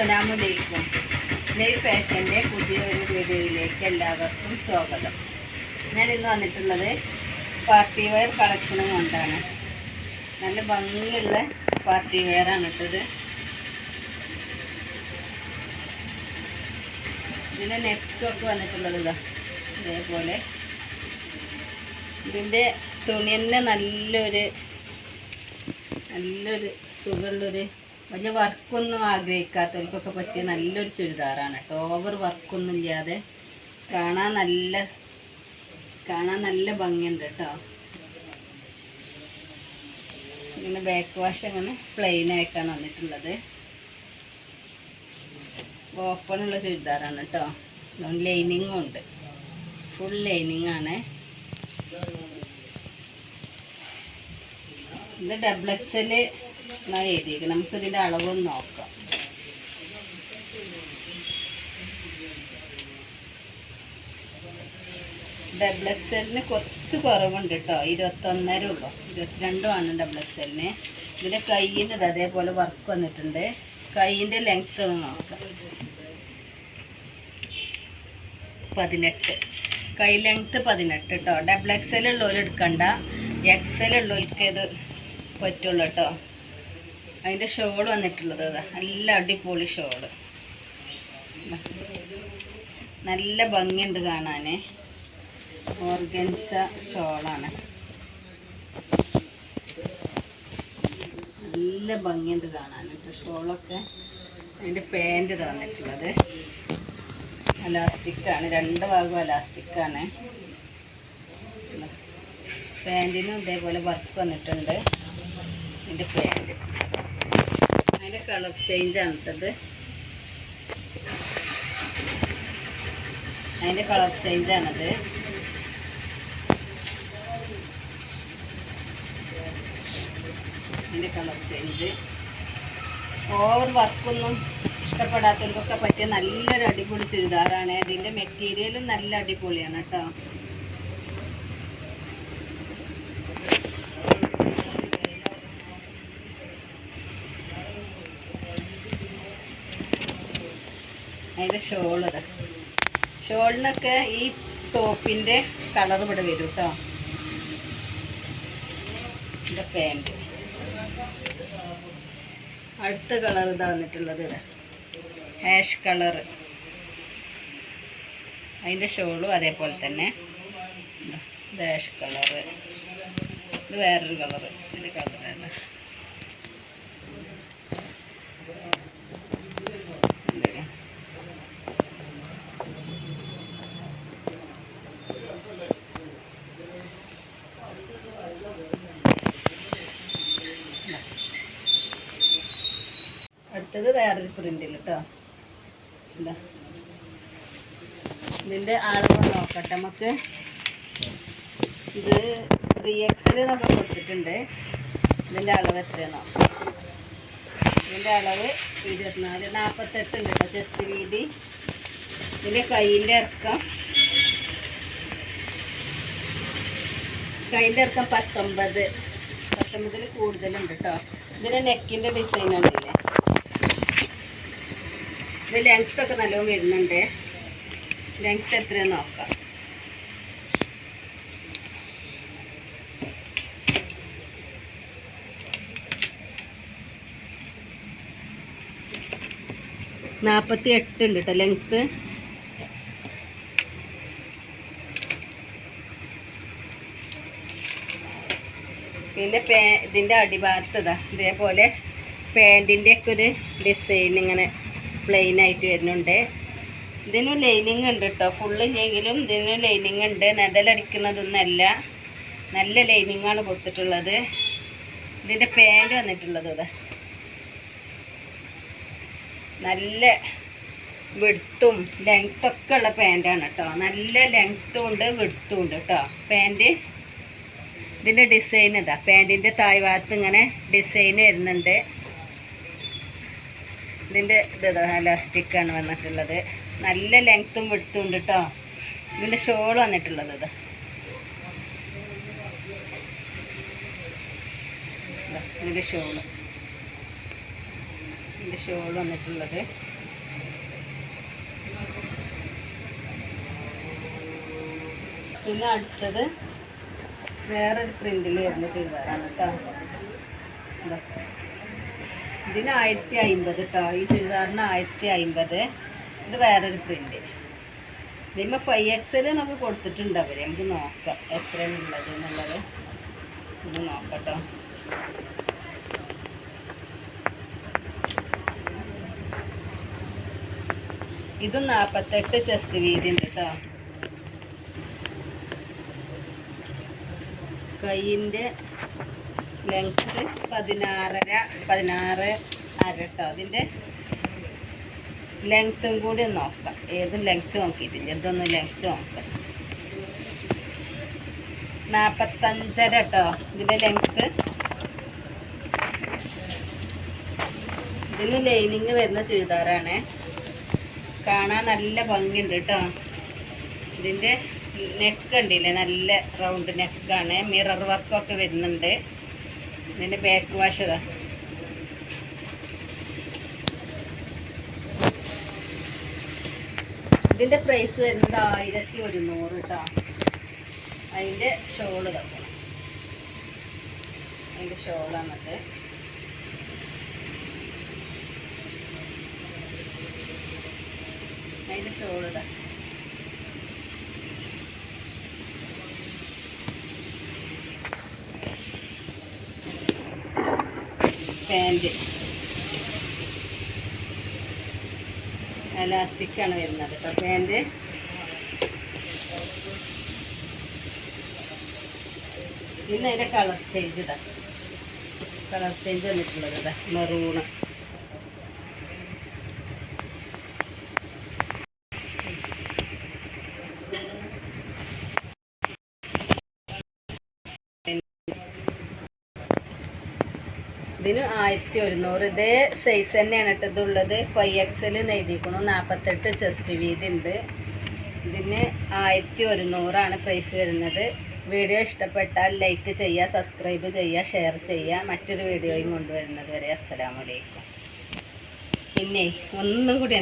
അസ്സലാമലൈക്കും ലൈഫ് ഫാഷന്റെ പുതിയൊരു വീഡിയോയിലേക്ക് എല്ലാവർക്കും സ്വാഗതം. ഞാൻ ഇന്ന് വന്നിട്ടുള്ളത് പാർട്ടി വെയർ കളക്ഷനും കൊണ്ടാണ്. നല്ല ഭംഗിയുള്ള പാർട്ടി വെയറാണ് ഇട്ടത് ഇതിന്റെ നെക്കൊക്കെ വന്നിട്ടുള്ളത് ഇതാ ഇതേപോലെ. ഇതിന്റെ തുണി തന്നെ നല്ലൊരു നല്ലൊരു സുഖമുള്ളൊരു വലിയ വർക്കൊന്നും ആഗ്രഹിക്കാത്തവർക്കൊക്കെ പറ്റിയ നല്ലൊരു ചുരിദാറാണ് കേട്ടോ. ഓവർ വർക്കൊന്നും ഇല്ലാതെ കാണാൻ നല്ല കാണാൻ നല്ല ഭംഗിയുണ്ട് കേട്ടോ. ഇങ്ങനെ ബാക്ക് വാഷ് അങ്ങനെ പ്ലെയിൻ ആയിട്ടാണ് വന്നിട്ടുള്ളത്. ഓപ്പണുള്ള ചുരിദാറാണ് കേട്ടോ. ലൈനിങ്ങും ഉണ്ട്. ഫുൾ ലൈനിങ് ആണ്. ഇത് ഡബിൾ എക്സൽ എന്നാണ് നമുക്ക് ഇതിന്റെ അളവൊന്ന് നോക്കാം. ഡബിൾ എക്സലിന് കുറച്ച് കുറവുണ്ട് കേട്ടോ ഇരുപത്തൊന്നര ഉള്ളൂ. ഇരുപത്തിരണ്ടുമാണ് ഡബിൾ എല്ലിന് ഇതിന്റെ കയ്യിന്റെ ഇത് അതേപോലെ വർക്ക് വന്നിട്ടുണ്ട്. കൈയിന്റെ ലെങ്ത്ത് ഒന്ന് നോക്കാം. പതിനെട്ട്. കൈ ലെങ്ത്ത് പതിനെട്ട് കേട്ടോ ഡബിൾ എൽ ഉള്ളവർ എടുക്കണ്ട. എക്സൽ ഉള്ളവർക്ക് ഇത് പറ്റുള്ളൂ കേട്ടോ അതിന്റെ ഷോൾ വന്നിട്ടുള്ളത് അതാ. നല്ല അടിപൊളി ഷോൾ. നല്ല ഭംഗിയുണ്ട് കാണാൻ ഓർഗൻസ ഷോളാണ്. നല്ല ഭംഗിയുണ്ട് കാണാൻ കേട്ടോ ഷോളൊക്കെ അതിന്റെ പാന്റ് തന്നിട്ടുള്ളത് അലാസ്റ്റിക്കാണ്. രണ്ട് ഭാഗവും അലാസ്റ്റിക്കാണ്. പാന്റിനും ഇതേപോലെ വർക്ക് വന്നിട്ടുണ്ട്. ഇതിന്റെ പാന്റ് അതിന്റെ കളർ ചേഞ്ചാണ് ഇട്ടത് അതിന്റെ കളർ ചേഞ്ച് ചേഞ്ചാണത് അതിന്റെ കളർ ചേഞ്ച് ഓവർ വർക്കൊന്നും ഇഷ്ടപ്പെടാത്തവർക്കൊക്കെ പറ്റിയ നല്ലൊരു അടിപൊളി ചുരിദാറാണ്. അതിന്റെ മെറ്റീരിയലും നല്ല അടിപൊളിയാണ് കേട്ടോ അതിന്റെ ഇതാ. ഷോളിനൊക്കെ ഈ ടോപ്പിന്റെ കളർ ഇവിടെ വരും കേട്ടോ ഇതിന്റെ പാന്റ്. അടുത്ത കളർ ഇതാ വന്നിട്ടുള്ളത് ഇതാ. Hash colour. അതിന്റെ ഷോളും അതേപോലെ തന്നെ. ഹാഷ് കളർ ഇത് വേറൊരു കളർ ഇതിന്റെ കളർ അടുത്തത് വേറൊരു പ്രിന്റിൽ കേട്ടോ എന്താ ഇതിന്റെ നോക്കട്ടെ നമുക്ക്. ഇത് ത്രീ എക്സൽ എന്നൊക്കെ കൊടുത്തിട്ടുണ്ട്. ഇതിന്റെ അളവ് എത്രയാണ് ഇതിന്റെ അളവ് ഇരുപത്തിനാല് നാൽപ്പത്തെട്ട് ഉണ്ട് കേട്ടോ ചെസ്റ്റ് വീതി. ഇതിന്റെ കൈയിന്റെ ഇറക്കം. കൈന്റെ ഇറക്കം പത്തൊമ്പത്. പത്തൊമ്പതിൽ കൂടുതലുണ്ട് കേട്ടോ ഇതിന്റെ നെക്കിന്റെ ഡിസൈൻ ഉണ്ടല്ലേ ഇത് ലെങ്ത് ഒക്കെ നല്ലോണം വരുന്നുണ്ട്. ലെങ്ത് എത്രയാന്ന് നോക്കാം. നാൽപ്പത്തി എട്ട് ഉണ്ട് കേട്ടോ ലെങ്ത്ത് പിന്നെ പേ ഇതിന്റെ അടിഭാഗത്തതാ ഇതേപോലെ പാന്റിന്റെ ഒക്കെ ഒരു ഡിസൈൻ ഇങ്ങനെ പ്ലെയിൻ ആയിട്ട് വരുന്നുണ്ട്. ഇതിന് ലൈനിങ് ഉണ്ട് കേട്ടോ ഫുള്ള് ഇല്ലെങ്കിലും ഇതിന് ലൈനിങ് ഉണ്ട്. നെതലടിക്കുന്നതൊന്നല്ല നല്ല ലൈനിങ് ആണ് കൊടുത്തിട്ടുള്ളത്. ഇതിന്റെ പാന്റ് വന്നിട്ടുള്ളത് ഇത് നല്ല വെടുത്തും ലെങ്ത്തൊക്കെ ഉള്ള പാന്റാണ് കേട്ടോ നല്ല ലെങ്ത്തും ഉണ്ട് വെടുത്തും ഉണ്ട് കേട്ടോ പാന്റ് ഇതിന്റെ ഡിസൈൻ ഇതാ. പാന്റിന്റെ താഴ്ഭാഗത്ത് ഇങ്ങനെ ഡിസൈൻ വരുന്നുണ്ട്. ഇതിന്റെ ഇത് ഇലാസ്റ്റിക്കാണ് വന്നിട്ടുള്ളത്. നല്ല ലെങ്ത്തും വിടുത്തും ഉണ്ട് കേട്ടോ ഇതിന്റെ ഷോൾ വന്നിട്ടുള്ളത് ഇത്. ഇതിന്റെ ഷോൾ ഇതിന്റെ ഷോൾ വന്നിട്ടുള്ളത്. പിന്നെ അടുത്തത് വേറൊരു പ്രിന്റിൽ വരുന്ന ചെയ്തതാണ് കേട്ടോ ഇതിന് ആയിരത്തി അമ്പത് കേട്ടോ ഈ ചുരിദാറിന് ആയിരത്തി അമ്പത് ഇത് വേറൊരു പ്രിന്റ് ഇതിന്മേ ഫൈവ് എക്സൽ നമുക്ക് കൊടുത്തിട്ടുണ്ട് അവർ നമുക്ക് നോക്കാം എത്രയാണ് ഉള്ളത് എന്നുള്ളത്. ഒന്ന് നോക്കട്ടോ. ഇത് നാൽപ്പത്തെട്ട് ചെസ്റ്റ് വീതി ഉണ്ട് കേട്ടോ കൈയിന്റെ ലെങ്ത്ത് പതിനാറര പതിനാറ് അര കേട്ടോ അതിന്റെ ലെങ്ത്തും കൂടി നോക്കാം. ഏത് ലെങ്ത്ത് നോക്കിയിട്ടില്ല. ഇതൊന്ന് ലെങ്ത്ത് നോക്കാം. നാൽപ്പത്തഞ്ചര കേട്ടോ ഇതിന്റെ ലെങ്ത്ത് ഇതിന് ലൈനിങ് വരുന്ന ചുരിദാറാണ്. കാണാൻ നല്ല ഭംഗിയുണ്ട് കേട്ടോ ഇതിന്റെ നെക്ക് ഉണ്ടല്ലേ? നല്ല റൗണ്ട് നെക്കാണ് മിറർ വർക്കൊക്കെ വരുന്നുണ്ട്. ഇതിന്റെ ബാക്ക് വാഷ് ഇതാ. ഇതിന്റെ പ്രൈസ് വരുന്നത് ആയിരത്തി ഒരുന്നൂറ് കേട്ടോ അതിന്റെ ഷോൾ തപ്പണം അതിന്റെ ഷോളാണത് അതിന്റെ ഷോൾ ഇതാ പാന്റ്. എലാസ്റ്റിക് ആണ് വരുന്നത് കേട്ടോ പാന്റ്. പിന്നെ അതിന്റെ കളർ ചേഞ്ച് ഇതാ. കളർ ചേഞ്ച് വന്നിട്ടുള്ളത് ഇതാ. മെറൂണ് ഇതിന് ആയിരത്തി ഒരുന്നൂറ്. ഇതേ സൈസ് തന്നെയാണ് കേട്ടോ ഇതുള്ളത്. ഫൈവ് എക്സൽ നെയ്തിക്കണു നാൽപ്പത്തെട്ട് ചെസ്റ്റ് വീതി ഉണ്ട്. ഇതിന് ആയിരത്തി ഒരുന്നൂറാണ് പ്രൈസ് വരുന്നത്. വീഡിയോ ഇഷ്ടപ്പെട്ടാൽ ലൈക്ക് ചെയ്യുക സബ്സ്ക്രൈബ് ചെയ്യുക ഷെയർ ചെയ്യുക. മറ്റൊരു വീഡിയോയും കൊണ്ടുവരുന്നത് വരെ. അസ്സലാമലൈക്കും പിന്നെ ഒന്നും കൂടി